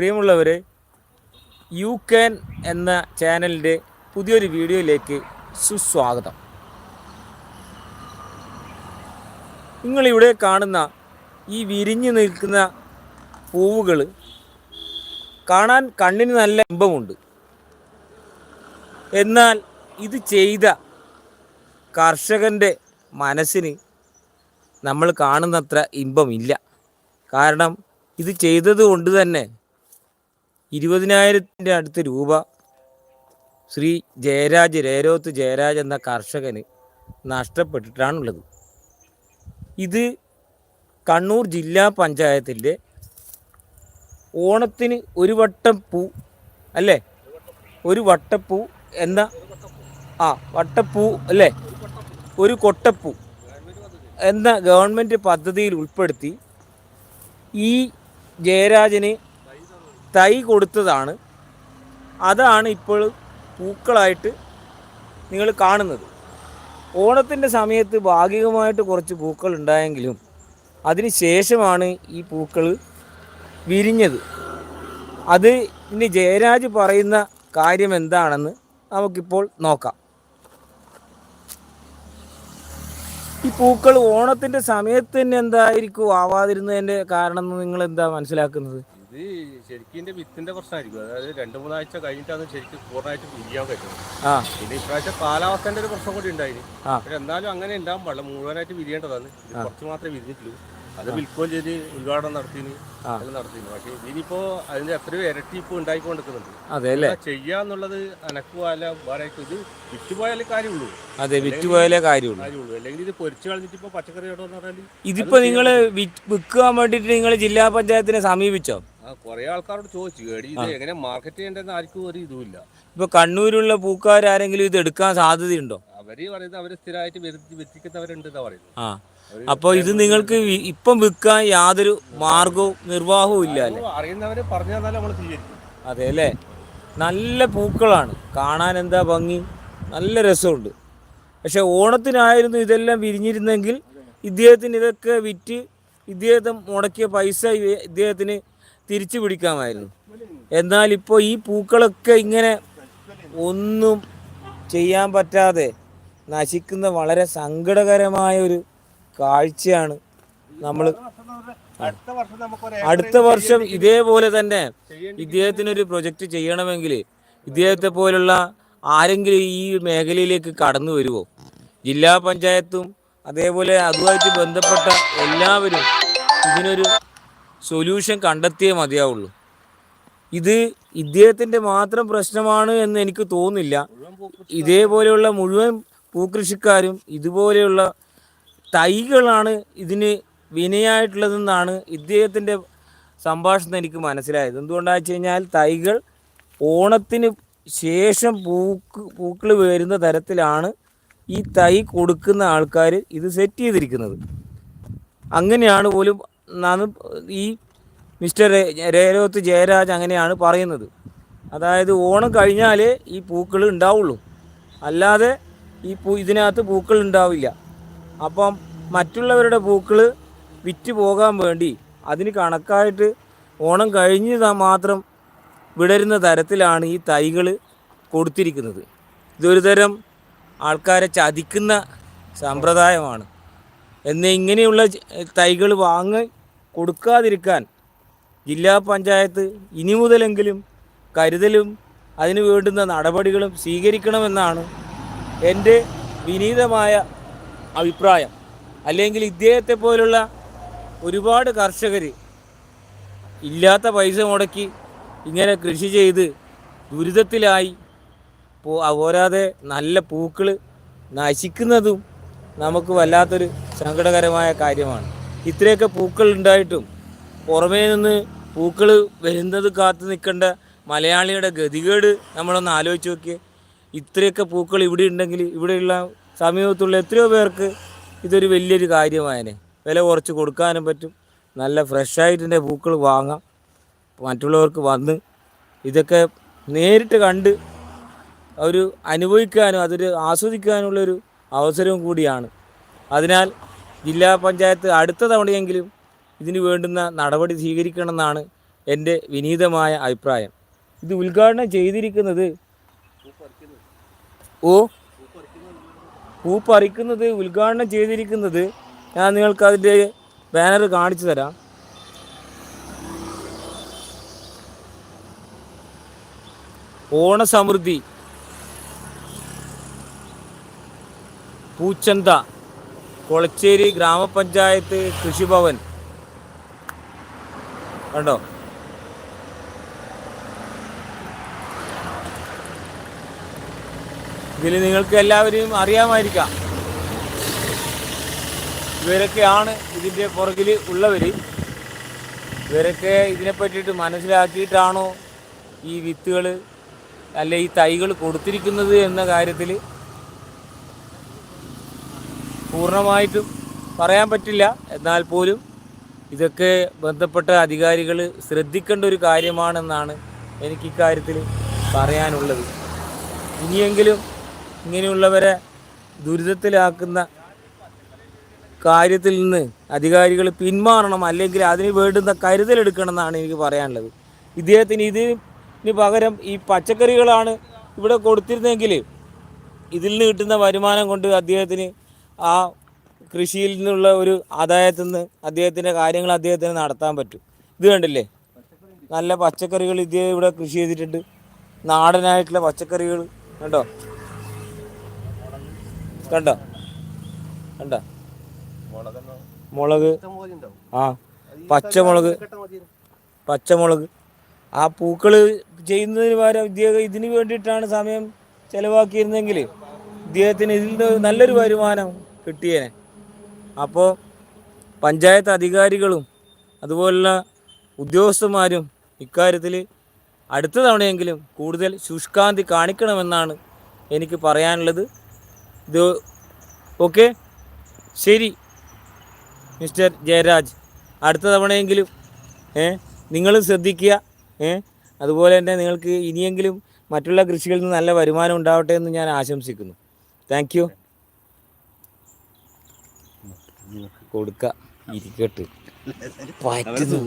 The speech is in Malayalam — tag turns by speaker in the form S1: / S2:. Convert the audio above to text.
S1: പ്രിയമുള്ളവരെ യു ക്യാൻ എന്ന ചാനലിന്റെ പുതിയൊരു വീഡിയോയിലേക്ക് സുസ്വാഗതം. നിങ്ങളിവിടെ കാണുന്ന ഈ വിരിഞ്ഞു നിൽക്കുന്ന പൂവുകൾ കാണാൻ കണ്ണിന് നല്ല ഇമ്പമുണ്ട്. എന്നാൽ ഇത് ചെയ്ത കർഷകന്റെ മനസ്സിന് നമ്മൾ കാണുന്നത്ര ഇമ്പമില്ല. കാരണം ഇത് ചെയ്തത് കൊണ്ട് തന്നെ ഇരുപതിനായിരത്തിന്റെ അടുത്ത് രൂപ ശ്രീ ജയരാജ് രേരോത്ത് ജയരാജ് എന്ന കർഷകന് നഷ്ടപ്പെട്ടിട്ടാണുള്ളത്. ഇത് കണ്ണൂർ ജില്ലാ പഞ്ചായത്തിന്റെ ഓണത്തിന് ഒരു വട്ടം പൂ അല്ലേ? ഒരു വട്ടപ്പൂ എന്ന ആ വട്ടപ്പൂ അല്ലേ? ഒരു കൊട്ടപ്പൂ എന്ന ഗവൺമെന്റ് പദ്ധതിയിൽ ഉൾപ്പെടുത്തി ഈ ജയരാജന് തൈ കൊടുത്തതാണ്. അതാണ് ഇപ്പോൾ പൂക്കളായിട്ട് നിങ്ങൾ കാണുന്നത്. ഓണത്തിന്റെ സമയത്ത് ഭാഗികമായിട്ട് കുറച്ച് പൂക്കൾ ഉണ്ടായെങ്കിലും അതിന് ശേഷമാണ് ഈ പൂക്കൾ വിരിഞ്ഞത്. അത് ഇനി ജയരാജ് പറയുന്ന കാര്യം എന്താണെന്ന് നമുക്കിപ്പോൾ നോക്കാം. ഈ പൂക്കൾ ഓണത്തിന്റെ സമയത്ത് തന്നെ എന്തായിരിക്കും ആവാതിരുന്നതിന്റെ കാരണം നിങ്ങൾ എന്താ മനസ്സിലാക്കുന്നത്?
S2: ഇത് ശരിക്കും ഇതിന്റെ വിത്തിന്റെ പ്രശ്നമായിരിക്കും. അതായത് രണ്ട് മൂന്നാഴ്ച കഴിഞ്ഞിട്ടാണ് ശരിക്കും പൂർണമായിട്ട് പിരിയാൻ പറ്റുന്നത് പിന്നെ ഇപ്രാവശ്യം കാലാവസ്ഥന്റെ ഒരു പ്രശ്നം കൂടി
S1: ഉണ്ടായിരുന്നു.
S2: പക്ഷെ എന്നാലും അങ്ങനെ ഉണ്ടാവും വെള്ളം മുഴുവനായിട്ട് വിരിയേണ്ടതാണ് കുറച്ച് മാത്രമേ വിരിഞ്ഞിട്ടുള്ളൂ അത് വിൽക്കുകയും ചെയ്ത് ഉദ്ഘാടനം നടത്തിന്
S1: നടത്തി
S2: എല്ലാം നടത്തിന് പക്ഷേ ഇതിനിപ്പോ അതിന്റെ എത്രയോ ഇരട്ടി ഇപ്പൊ ഉണ്ടായിക്കൊണ്ടിരിക്കുന്നുണ്ട്.
S1: അതെ അല്ലേ?
S2: എന്താ ചെയ്യാന്നുള്ളത് അനക്കുക അല്ല വേറെ ഇത് വിറ്റുപോയാലേ കാര്യമുള്ളൂ.
S1: അതെ വിറ്റുപോയാലേ കാര്യമുള്ളൂ.
S2: കാര്യമുള്ളൂ. അല്ലെങ്കിൽ ഇത് പൊരിച്ചു കളഞ്ഞിട്ട് ഇപ്പൊ പച്ചക്കറി ഇടോന്ന് എന്ന് പറഞ്ഞാൽ
S1: ഇതിപ്പോ നിങ്ങൾ വിൽക്കാൻ വേണ്ടിട്ട് നിങ്ങൾ ജില്ലാ പഞ്ചായത്തിനെ സമീപിച്ചോ?
S2: കുറെ ആൾക്കാരോട് ചോദിച്ചു. എടി ഇത് എങ്ങനെ മാർക്കറ്റ് ചെയ്യേണ്ടതെന്ന് ആർക്കും ഒരു ഇതുമില്ല
S1: ഇപ്പൊ കണ്ണൂരുള്ള പൂക്കാരാരെങ്കിലും ഇത് എടുക്കാൻ സാധ്യതയുണ്ടോ?
S2: അവർ പറയുന്നത് അവർ സ്ഥിരമായിട്ട് എന്നാ പറയുന്നത്.
S1: ആ. അപ്പോൾ ഇത് നിങ്ങൾക്ക് ഇപ്പം വിൽക്കാൻ യാതൊരു മാർഗവും നിർവാഹവും ഇല്ല അല്ലേ?
S2: അറിയുന്നവര് പറഞ്ഞു തന്നാലും നമ്മൾ സ്വീകരിക്കും.
S1: അതെ അല്ലേ? നല്ല പൂക്കളാണ്. കാണാൻ എന്താ ഭംഗി? നല്ല രസമുണ്ട്. പക്ഷെ ഓണത്തിനായിരുന്നു ഇതെല്ലാം വിരിഞ്ഞിരുന്നെങ്കിൽ ഇദ്ദേഹത്തിന് ഇതൊക്കെ വിറ്റ് ഇദ്ദേഹത്തെ മുടക്കിയ പൈസ ഇദ്ദേഹത്തിന് തിരിച്ചു പിടിക്കാമായിരുന്നു. എന്നാൽ ഇപ്പോൾ ഈ പൂക്കളൊക്കെ ഇങ്ങനെ ഒന്നും ചെയ്യാൻ പറ്റാതെ നശിക്കുന്ന വളരെ സങ്കടകരമായ ഒരു കാഴ്ചയാണ് നമ്മൾ
S2: അടുത്ത വർഷം
S1: ഇതേപോലെ തന്നെ ഇദ്ദേഹത്തിനൊരു പ്രൊജക്റ്റ് ചെയ്യണമെങ്കിൽ ഇദ്ദേഹത്തെ പോലുള്ള ആരെങ്കിലും ഈ മേഖലയിലേക്ക് കടന്നു വരുമോ ജില്ലാ പഞ്ചായത്തും അതേപോലെ അതുമായിട്ട് ബന്ധപ്പെട്ട എല്ലാവരും ഇതിനൊരു സൊല്യൂഷൻ കണ്ടെത്തിയേ മതിയാവുള്ളൂ. ഇത് ഇദ്ദേഹത്തിന്റെ മാത്രം പ്രശ്നമാണ് എന്ന് എനിക്ക് തോന്നുന്നില്ല. ഇതേപോലെയുള്ള മുഴുവൻ പൂക്കൃഷിക്കാരും ഇതുപോലെയുള്ള തൈകളാണ് ഇതിന് വിനയായിട്ടുള്ളതെന്നാണ് ഇദ്ദേഹത്തിന്റെ സംഭാഷണം എനിക്ക് മനസ്സിലായത്. എന്തുകൊണ്ടാണെന്ന് വെച്ച് കഴിഞ്ഞാൽ തൈകൾ ഓണത്തിന് ശേഷം പൂക്ക് പൂക്കൾ വരുന്ന തരത്തിലാണ് ഈ തൈ കൊടുക്കുന്ന ആൾക്കാർ ഇത് സെറ്റ് ചെയ്തിരിക്കുന്നത്. അങ്ങനെയാണ് പോലും ഈ മിസ്റ്റർ രേരോത്ത് ജയരാജ് അങ്ങനെയാണ് പറയുന്നത്. അതായത് ഓണം കഴിഞ്ഞാലേ ഈ പൂക്കൾ ഉണ്ടാവുള്ളൂ. അല്ലാതെ ഈ പൂ ഇതിനകത്ത് പൂക്കൾ ഉണ്ടാവില്ല. അപ്പം മറ്റുള്ളവരുടെ പൂക്കൾ വിറ്റ് പോകാൻ വേണ്ടി അതിന് കണക്കായിട്ട് ഓണം കഴിഞ്ഞ് മാത്രം വിടരുന്ന തരത്തിലാണ് ഈ തൈകൾ കൊടുത്തിരിക്കുന്നത്. ഇതൊരു തരം ആൾക്കാരെ ചതിക്കുന്ന സമ്പ്രദായമാണ്. എന്നാൽ ഇങ്ങനെയുള്ള തൈകൾ വാങ്ങി കൊടുക്കാതിരിക്കാൻ ജില്ലാ പഞ്ചായത്ത് ഇനി മുതലെങ്കിലും കരുതലും അതിനു വേണ്ടുന്ന നടപടികളും സ്വീകരിക്കണമെന്നാണ് എന്റെ വിനീതമായ അഭിപ്രായം. അല്ലെങ്കിൽ ഇദ്ദേഹത്തെ പോലുള്ള ഒരുപാട് കർഷകർ ഇല്ലാത്ത പൈസ മുടക്കി ഇങ്ങനെ കൃഷി ചെയ്ത് ദുരിതത്തിലായി പോരാതെ നല്ല പൂക്കൾ നശിക്കുന്നതും നമുക്ക് വല്ലാത്തൊരു സങ്കടകരമായ കാര്യമാണ്. ഇത്രയൊക്കെ പൂക്കൾ ഉണ്ടായിട്ടും പുറമേ നിന്ന് പൂക്കൾ വരുന്നത് കാത്തു നിൽക്കേണ്ട മലയാളിയുടെ ഗതികേട് നമ്മളൊന്ന് ആലോചിച്ച് നോക്കിയേ. ഇത്രയൊക്കെ പൂക്കൾ ഇവിടെ ഉണ്ടെങ്കിൽ ഇവിടെയുള്ള സമീപത്തുള്ള എത്രയോ പേർക്ക് ഇതൊരു വലിയൊരു കാര്യമായനെ. വില കുറച്ച് കൊടുക്കാനും പറ്റും. നല്ല ഫ്രഷായിട്ടിന്റെ പൂക്കൾ വാങ്ങാം. മറ്റുള്ളവർക്ക് വന്ന് ഇതൊക്കെ നേരിട്ട് കണ്ട് ഒരു അനുഭവിക്കാനും അതൊരു ആസ്വദിക്കാനുള്ളൊരു അവസരവും കൂടിയാണ്. അതിനാൽ ജില്ലാ പഞ്ചായത്ത് അടുത്ത തവണയെങ്കിലും ഇതിന് വേണ്ടുന്ന നടപടി സ്വീകരിക്കണമെന്നാണ് എന്റെ വിനീതമായ അഭിപ്രായം. ഇത് ഉദ്ഘാടനം ചെയ്തിരിക്കുന്നത് ഓ പൂ പറിക്കുന്നത് ഉദ്ഘാടനം ചെയ്തിരിക്കുന്നത് ഞാൻ നിങ്ങൾക്ക് അതിന്റെ ബാനർ കാണിച്ചു തരാം. ഓണസമൃദ്ധി. പൂച്ചന്ത. കൊളച്ചേരി ഗ്രാമപഞ്ചായത്ത് കൃഷിഭവൻ. കണ്ടോ? ഇതിൽ നിങ്ങൾക്ക് എല്ലാവരെയും അറിയാമായിരിക്കാം. ഇവരൊക്കെയാണ് ഇതിന്റെ പുറകിൽ ഉള്ളവർ ഇവരൊക്കെ ഇതിനെ പറ്റിയിട്ട് മനസ്സിലാക്കിയിട്ടാണോ ഈ വിത്തുകൾ അല്ലെ ഈ തൈകൾ കൊടുത്തിരിക്കുന്നത് എന്ന കാര്യത്തിൽ പൂർണമായിട്ടും പറയാൻ പറ്റില്ല. എന്നാൽ പോലും ഇതൊക്കെ ബന്ധപ്പെട്ട അധികാരികൾ ശ്രദ്ധിക്കേണ്ട ഒരു കാര്യമാണെന്നാണ് എനിക്ക് ഇക്കാര്യത്തിൽ പറയാനുള്ളത്. ഇനിയെങ്കിലും ഇങ്ങനെയുള്ളവരെ ദുരിതത്തിലാക്കുന്ന കാര്യത്തിൽ നിന്ന് അധികാരികൾ പിന്മാറണം അല്ലെങ്കിൽ അതിന് വേണ്ടുന്ന കരുതലെടുക്കണം എന്നാണ് എനിക്ക് പറയാനുള്ളത്. ഇദ്ദേഹത്തിന് ഇതിന് പകരം ഈ പച്ചക്കറികളാണ് ഇവിടെ കൊടുത്തിരുന്നെങ്കിൽ ഇതിൽ നിന്ന് കിട്ടുന്ന വരുമാനം കൊണ്ട് അദ്ദേഹത്തിന് ആ കൃഷിയിൽ നിന്നുള്ള ഒരു ആദായത്തിൽ നിന്ന് അദ്ദേഹത്തിന്റെ കാര്യങ്ങൾ അദ്ദേഹത്തിന് നടത്താൻ പറ്റും. ഇത് കണ്ടില്ലേ? നല്ല പച്ചക്കറികൾ ഇദ്ദേഹം ഇവിടെ കൃഷി ചെയ്തിട്ടുണ്ട്. നാടനായിട്ടുള്ള പച്ചക്കറികൾ കണ്ടോ? കണ്ടോ? കണ്ടോ? മുളക്. ആ പച്ചമുളക്. പച്ചമുളക്. ആ പൂക്കൾ ചെയ്യുന്നതിന് പകരം ഇദ്ദേഹം ഇതിന് വേണ്ടിയിട്ടാണ് സമയം ചിലവാക്കിയിരുന്നെങ്കിൽ ഇദ്ദേഹത്തിന് ഇതിൽ നിന്ന് നല്ലൊരു വരുമാനം കിട്ടിയേനെ. അപ്പോൾ പഞ്ചായത്ത് അധികാരികളും അതുപോലുള്ള ഉദ്യോഗസ്ഥന്മാരും ഇക്കാര്യത്തിൽ അടുത്ത തവണയെങ്കിലും കൂടുതൽ ശുഷ്കാന്തി കാണിക്കണമെന്നാണ് എനിക്ക് പറയാനുള്ളത്. ഇത് ഓക്കെ? ശരി മിസ്റ്റർ ജയരാജ്. അടുത്ത തവണയെങ്കിലും ഏ നിങ്ങൾ ശ്രദ്ധിക്കുക ഏ. അതുപോലെ തന്നെ നിങ്ങൾക്ക് ഇനിയെങ്കിലും മറ്റുള്ള കൃഷികളിൽ നിന്ന് നല്ല വരുമാനം ഉണ്ടാവട്ടെ എന്ന് ഞാൻ ആശംസിക്കുന്നു. താങ്ക് യു കൊടുക്ക ഇരിക്കട്ടെ. പറ്റുന്നു